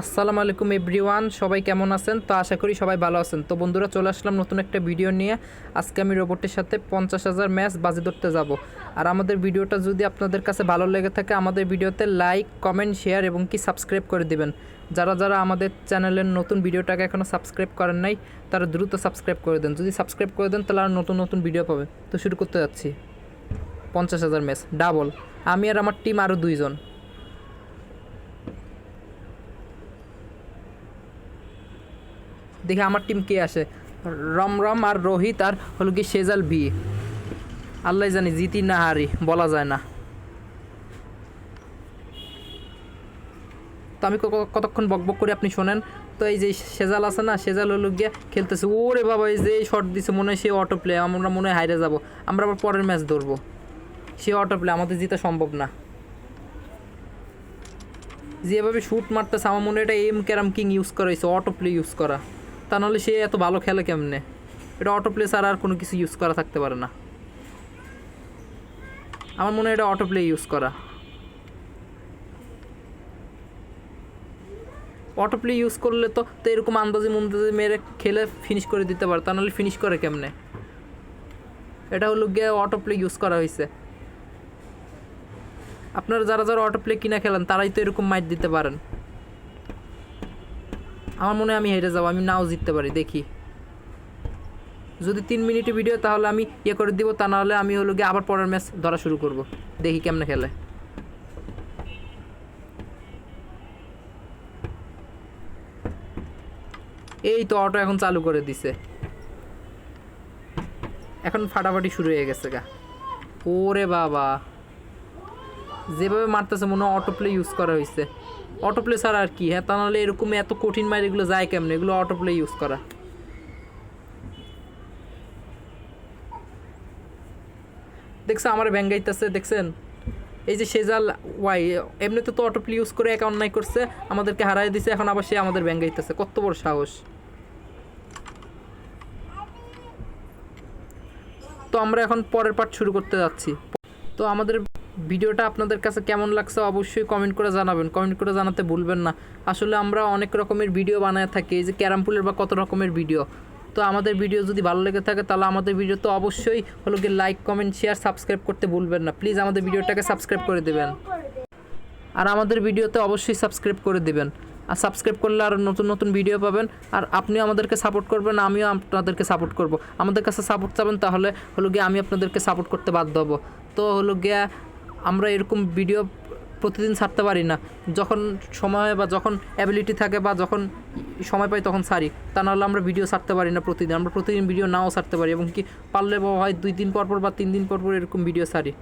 আসসালামু আলাইকুম এভরিওয়ান, সবাই কেমন আছেন? তো আশা করি সবাই ভালো আছেন। তো বন্ধুরা, চলে আসলাম নতুন একটা ভিডিও নিয়ে। আজকে আমি রোবটের সাথে পঞ্চাশ হাজার ম্যাচ বাজি ধরতে যাব। আর আমাদের ভিডিওটা যদি আপনাদের কাছে ভালো লেগে থাকে, আমাদের ভিডিওতে লাইক, কমেন্ট, শেয়ার এবং কি সাবস্ক্রাইব করে দিবেন। যারা যারা আমাদের চ্যানেলের নতুন ভিডিওটাকে এখনও সাবস্ক্রাইব করেন নাই, তারা দ্রুত সাবস্ক্রাইব করে দেন। যদি সাবস্ক্রাইব করে দেন, তাহলে আর নতুন নতুন ভিডিও পাবে। তো শুরু করতে যাচ্ছি। পঞ্চাশ হাজার ম্যাচ, ডাবল। আমি আর আমার টিম আরও দুইজন। দেখি আমার টিম কে আসে। রমরম আর রোহিত আর হলো কি সেজাল বি আল্লাহ জানি, জিতি না হারি, বলা যায় না। তো আমি কতক্ষণ বকবক করে আপনি শোনেন? তো এই যে সেজাল আছে না, সেজাল হলো গিয়ে খেলতেছে। ওরে বাবা, এই যে শর্ট দিছে, মনে হয় সে অটো প্লে আমরা মনে হয় হাইরে যাব। আমরা আবার পরের ম্যাচ ধরবো। সে অটো প্লে আমাদের জিতা সম্ভব না। যেভাবে শ্যুট মারতেছে, আমার মনে হয় এটা এম ক্যারাম কিং ইউজ করা হয়েছে অটো প্লে ইউজ করা। তা নাহলে সে এত ভালো খেলে কেমনে? এটা অটো প্লে ছাড়া আর কোনো কিছু ইউজ করা থাকতে পারে না। আমার মনে হয় এটা অটো প্লে ইউজ করা। অটো প্লে ইউজ করলে তো তো এরকম আন্দাজে মুন্দাজে মেরে খেলে ফিনিশ করে দিতে পারে, তা নাহলে ফিনিশ করে কেমনে? এটা হলো গিয়ে অটো প্লে ইউজ করা হয়েছে আপনারা যারা যারা অটো প্লে কিনা খেলেন, তারাই তো এরকম মাইট দিতে পারেন। আমার মনে হয় আমি হেরে যাব, আমি নাও জিততে পারি, দেখি। যদি তিন মিনিটে ভিডিও তাহলে আমি ইয়ে করে দিব, তা নাহলে আমি হলো গিয়ে আবার পরের ম্যাচ ধরা শুরু করব। দেখি কেমনে খেলে। এই তো অটো এখন চালু করে দিছে। এখন ফাটাফাটি শুরু হয়ে গেছে গা। ওরে বাবা। যেভাবে মারতেছে, মনে হয় অটো প্লে ইউজ করা হয়েছে। অটো প্লে ছাড়া আর কি হ্যাঁ তা নাহলে এরকম এত কঠিন মার এগুলো যায় কেমনে? এগুলো অটো প্লে ইউজ করা। দেখছ, আমার ব্যাঙ্গাইতেছে দেখছেন? এই যে সেজাল ওয়াই এমনিতে তো অটো প্লে ইউজ করে এক অন্যায় করছে, আমাদেরকে হারাই দিছে, এখন আবার সে আমাদের ব্যাঙ্গাইতেছে কত বড় সাহস। তো আমরা এখন পরের পার্ট শুরু করতে যাচ্ছি। তো আমাদের ভিডিওটা আপনাদের কাছে কেমন লাগছে অবশ্যই কমেন্ট করে জানাবেন। কমেন্ট করে জানাতে ভুলবেন না। আসলে আমরা অনেক রকমের ভিডিও বানায় থাকি, এই যে ক্যারাম পুলের বা কত রকমের ভিডিও তো আমাদের ভিডিও যদি ভালো লেগে থাকে, তাহলে আমাদের ভিডিও তো অবশ্যই হলো কি লাইক কমেন্ট শেয়ার সাবস্ক্রাইব করতে ভুলবেন না। প্লিজ আমাদের ভিডিওটাকে সাবস্ক্রাইব করে দেবেন। আর আমাদের ভিডিওতে অবশ্যই সাবস্ক্রাইব করে দেবেন। আর সাবস্ক্রাইব করলে আরও নতুন নতুন ভিডিও পাবেন। আর আপনিও আমাদেরকে সাপোর্ট করবেন, আমিও আপনাদেরকে সাপোর্ট করব। আমাদের কাছে সাপোর্ট চাবেন, তাহলে হলো গিয়ে আমি আপনাদেরকে সাপোর্ট করতে বাধ্য হব। তো হলো গিয়া আমরা এরকম ভিডিও প্রতিদিন ছাড়তে পারি না। যখন সময় বা যখন অ্যাবিলিটি থাকে বা যখন সময় পাই তখন ছাড়ি। তা নাহলে আমরা ভিডিও ছাড়তে পারি না প্রতিদিন। আমরা প্রতিদিন ভিডিও নাও ছাড়তে পারি এবং কি পারলে হয় দুই দিন পর পর বা তিন দিন পর পর এরকম ভিডিও ছাড়ি।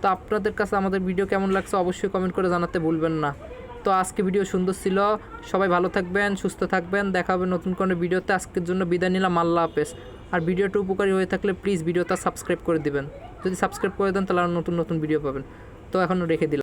তো আপনাদের কাছে আমাদের ভিডিও কেমন লাগছে অবশ্যই কমেন্ট করে জানাতে ভুলবেন না। তো আজকে ভিডিও সুন্দর ছিল। সবাই ভালো থাকবেন, সুস্থ থাকবেন। দেখা হবে নতুন কোনো ভিডিওতে আজকের জন্য বিদায় নিলাম। আল্লাহ হাফেজ। আর ভিডিওটা উপকারী হয়ে থাকলে প্লিজ ভিডিওটা সাবস্ক্রাইব করে দিবেন। যদি সাবস্ক্রাইব করে দেন তাহলে আরও নতুন নতুন ভিডিও পাবেন। তো এখন রেখে দিলাম।